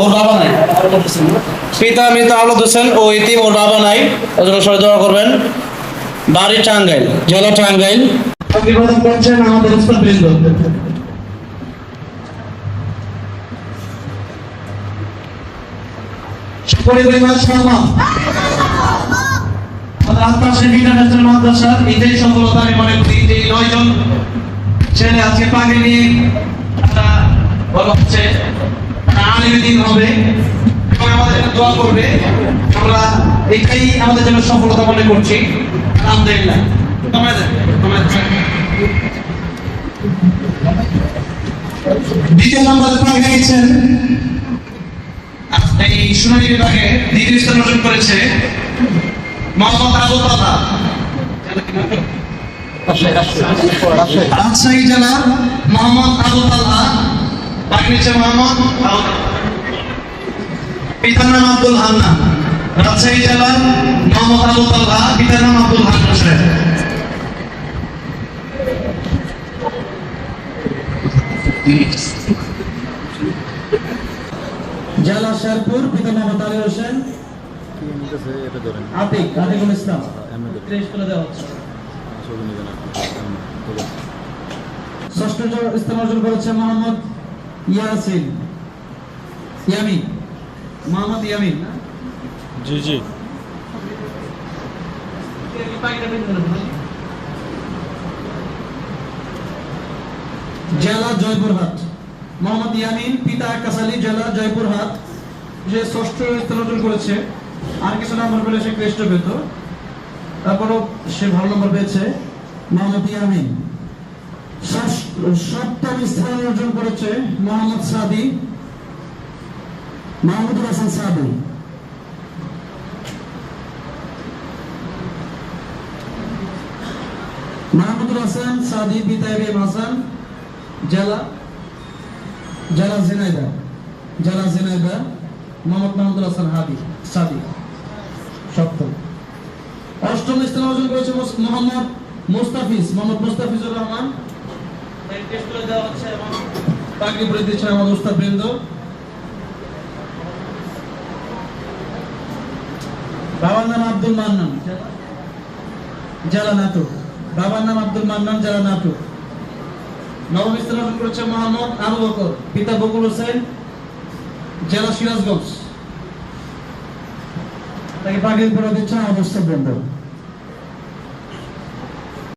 ওর বাবা নাই। পিতা মৃত আহমদ হোসেন ও ইতিম ওর বাবা নাই। সরে দোয়া করবেন। বাড়ি টাঙ্গাইল জেলা টাঙ্গাইল। অভিবাদন করছেন আমাদের উস্তাদ বৃন্দ। পরিবার সম্মান। আমাদের ইন্টারন্যাশনাল মাদ্রাসার এটাই সফলতা আমি মনে করি যে নয়জন ছেলে আজকে পাকে নিয়ে তারা বলা হচ্ছে। আলিমের দিন হবে আমাদের দোয়া করবে। আমরা এটাই আমাদের জন্য সফলতা মনে করছি। আলহামদুলিল্লাহ। মোহাম্মদ আবু তালা রাজশাহী জেলার মোহাম্মদ আবু তালা পাক নিচ্ছে মোহাম্মদ আবু। পিতার নাম আব্দুল হান্নান। রাজশাহী জেলার মোহাম্মদ আবু পিতার নাম আব্দুল হান্নান সাহেব। জেলা শেরপুর পিতা মোহাম্মদ আলী হোসেন। আতিক আতিকুল ইসলাম। ষষ্ঠ স্থান অর্জন করেছে মোহাম্মদ ইয়াসিন। ইয়ামিন। মোহাম্মদ ইয়ামিন না? জি জি। জেলা জয়পুরহাট। মোহাম্মদ ইয়ামিন পিতা আকাশ আলী জেলা জয়পুরহাট। যে ষষ্ঠ স্থান অর্জন করেছে আর কিছু নাম্বার পেলে সে ক্রেষ্ট পেত। তারপরও সে ভালো নম্বর পেয়েছে মোহাম্মদ ইয়ামিন সপ্তম স্থান অর্জন করেছে মোহাম্মদ সাদি। মাহমুদুল হাসান সাদি মাহমুদুল হাসান সাদি এবিএম হাসান জেলা জেলা ঝিনাইদা জেলা ঝিনাইদা মোহাম্মদ মাহমুদুল হাসান হাদি সাদি সপ্তম অষ্টম স্থান অর্জন করেছে মোহাম্মদ মুস্তাফিজ মোহাম্মদ মুস্তাফিজুর রহমান। টেস্ট করে দেওয়া হচ্ছে এবং পাগড়ি পরে দিচ্ছেন আমাদের উস্তাদ বৃন্দ। বাবার নাম আব্দুল মান্নান। জেলা- নাটক বাবার নাম আব্দুল মান্নান জেলা নাটক নবম স্থান করেছে মোহাম্মদ আবু বকর, পিতা বকুল হোসেন, জেলা সিরাজগঞ্জ। তাকে পাগড়ি পড়া দিচ্ছেন, অবস্থা বৃন্দ